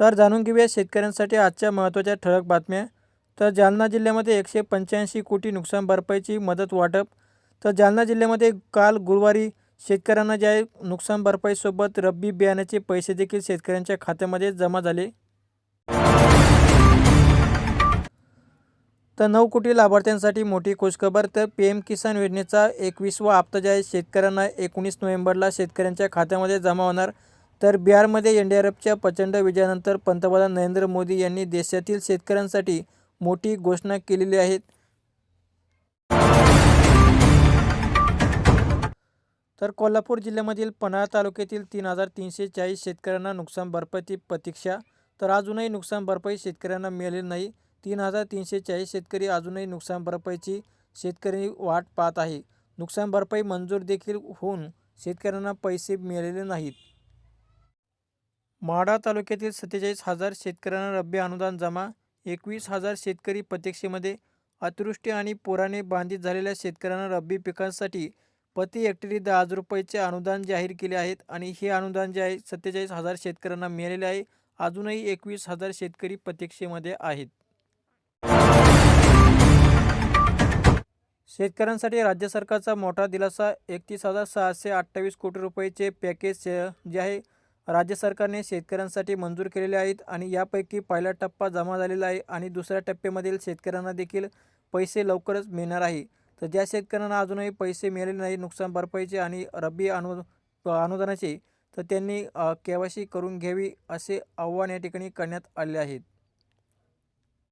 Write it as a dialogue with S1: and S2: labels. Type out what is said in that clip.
S1: तर जाणून घेऊया शेतकऱ्यांसाठी आजच्या महत्त्वाच्या ठळक बातम्या. तर जालना जिल्ह्यामध्ये एकशे पंच्याऐंशी कोटी नुकसान भरपाईची मदत वाटप. तर जालना जिल्ह्यामध्ये काल गुरुवारी शेतकऱ्यांना जे आहे नुकसान भरपाईसोबत रब्बी बियाण्याचे पैसे देखील शेतकऱ्यांच्या खात्यामध्ये जमा झाले. तर नऊ कोटी लाभार्थ्यांसाठी मोठी खुशखबर. तर पी एम किसान योजनेचा एकवीसवा हप्ता जे आहे शेतकऱ्यांना एकोणीस नोव्हेंबरला शेतकऱ्यांच्या खात्यामध्ये जमा होणार. तर बिहारमध्ये एन डी आर एफच्या प्रचंड विजयानंतर पंतप्रधान नरेंद्र मोदी यांनी देशातील शेतकऱ्यांसाठी मोठी घोषणा केलेली आहे. तर कोल्हापूर जिल्ह्यामधील पन्हाळा तालुक्यातील तीन हजार तीनशे चाळीस शेतकऱ्यांना नुकसान भरपाईची प्रतीक्षा तर अजूनही नुकसान भरपाई शेतकऱ्यांना मिळालेली नाही. तीन हजार तीनशे चाळीस शेतकरी अजूनही नुकसान भरपाईची शेतकरी वाट पाहत आहे. नुकसान भरपाई मंजूर देखील होऊन शेतकऱ्यांना पैसे मिळालेले नाहीत. माढा तालुक्यातील सत्तेचाळीस हजार शेतकऱ्यांना रब्बी अनुदान जमा एकवीस हजार शेतकरी प्रतीक्षेमध्ये अतिवृष्टी आणि पुराने बाधित झालेल्या शेतकऱ्यांना रब्बी पिकांसाठी प्रति हेक्टरी दहा हजार रुपयाचे अनुदान जाहीर केले आहेत आणि हे अनुदान जे आहे सत्तेचाळीस हजार शेतकऱ्यांना मिळालेले आहे. अजूनही एकवीस हजार शेतकरी प्रतीक्षेमध्ये आहेत. शेतकऱ्यांसाठी राज्य सरकारचा मोठा दिलासा एकतीस हजार सहाशे अठ्ठावीस कोटी रुपयेचे पॅकेज जे आहे राज्य सरकारने शेतकऱ्यांसाठी मंजूर केलेले आहेत आणि यापैकी पहिला टप्पा जमा झालेला आहे आणि दुसऱ्या टप्प्यामधील शेतकऱ्यांना देखील पैसे लवकरच मिळणार आहे. तर ज्या शेतकऱ्यांना अजूनही पैसे मिळालेले नाही नुकसान भरपाईचे आणि रब्बी अनु अनुदानाचे तर त्यांनी के वाय सी करून घ्यावी असे आव्हान या ठिकाणी करण्यात आले आहेत.